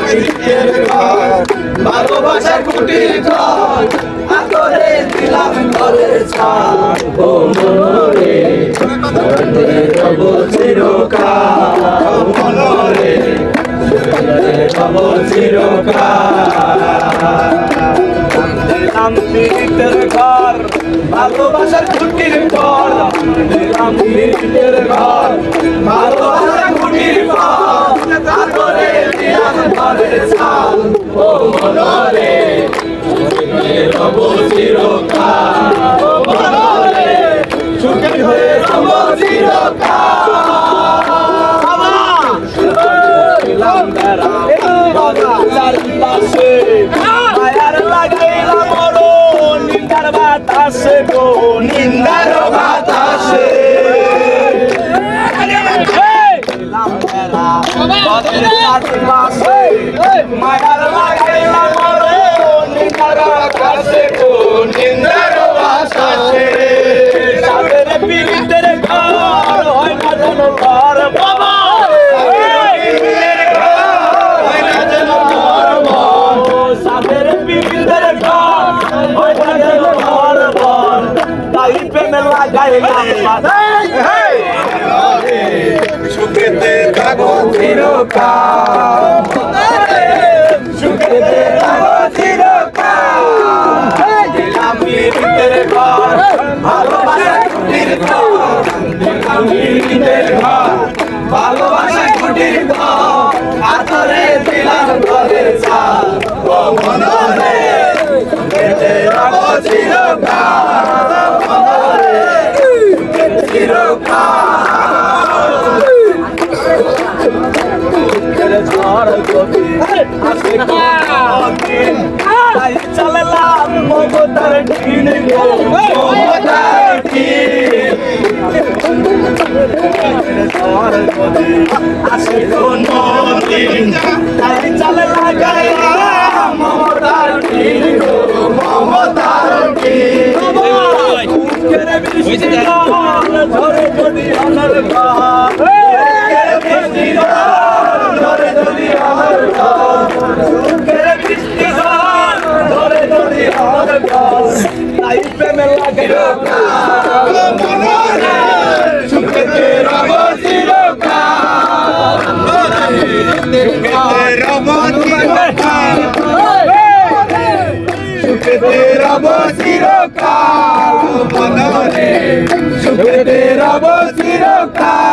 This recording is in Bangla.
পিঠের ঘর ভালোবাসার কুটির ঘর আতরে দিলাম ঘরের ছাদ ও মনরে ধরে রব চিরকাল মনরে ধরে রব চিরকাল দিলাম পিঠের ঘর ভালোবাসার কুটির ঘর দিলাম পিঠের ঘর। ভালোবাসার রব চিরকাল মনরে সুখী হয়ে চিরকাল বাতাসে গো নিন্দার বাতাসে মায়ার সুখেতে থাকো চিরকাল চললাম মমতার গো মমতার গতি আসে কোনদিন তাই বুকের বৃষ্টি জল ঝরে যদি আমার বুকের বৃষ্টি জল ঝরে যদি আমার বুকের বৃষ্টি জল ঝরে যদি আমার ঘর তাই প্রেমে লাগে সুখেতে রব সুখেতে রব চিরকাল মনরে সুখেতে রব চিরকাল